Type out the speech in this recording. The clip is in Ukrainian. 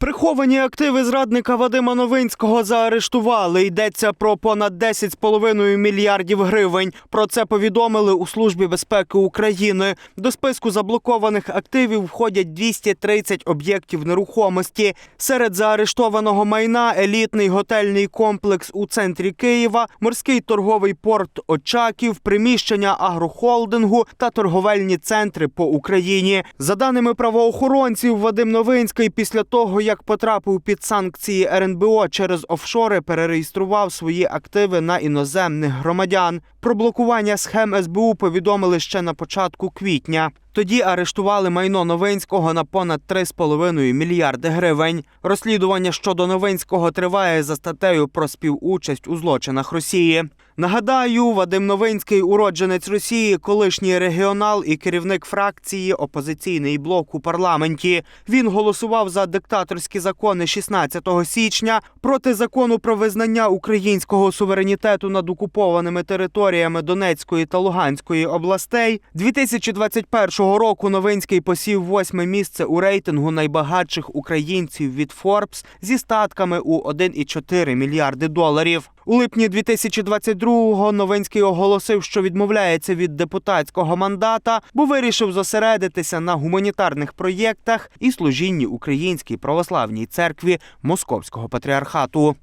Приховані активи зрадника Вадима Новинського заарештували. Йдеться про понад 10,5 мільярдів гривень. Про це повідомили у службі безпеки України. До списку заблокованих активів входять 230 об'єктів нерухомості. Серед заарештованого майна елітний готельний комплекс у центрі Києва, морський торговий порт Очаків, приміщення агрохолдингу та торговельні центри по Україні. За даними правоохоронців, Вадим Новинський після того, як потрапив під санкції РНБО через офшори, перереєстрував свої активи на іноземних громадян. Про блокування схем СБУ повідомили ще на початку квітня. Тоді арештували майно Новинського на понад 3,5 мільярди гривень. Розслідування щодо Новинського триває за статтею про співучасть у злочинах Росії. Нагадаю, Вадим Новинський, уродженець Росії, колишній регіонал і керівник фракції Опозиційний блок у парламенті. Він голосував за диктаторські закони 16 січня проти закону про визнання українського суверенітету над окупованими територіями Донецької та Луганської областей. 2021 року Новинський посів восьме місце у рейтингу найбагатших українців від Forbes зі статками у 1,4 мільярди доларів. У липні 2022-го Новинський оголосив, що відмовляється від депутатського мандата, бо вирішив зосередитися на гуманітарних проєктах і служінні Українській православній церкві Московського патріархату.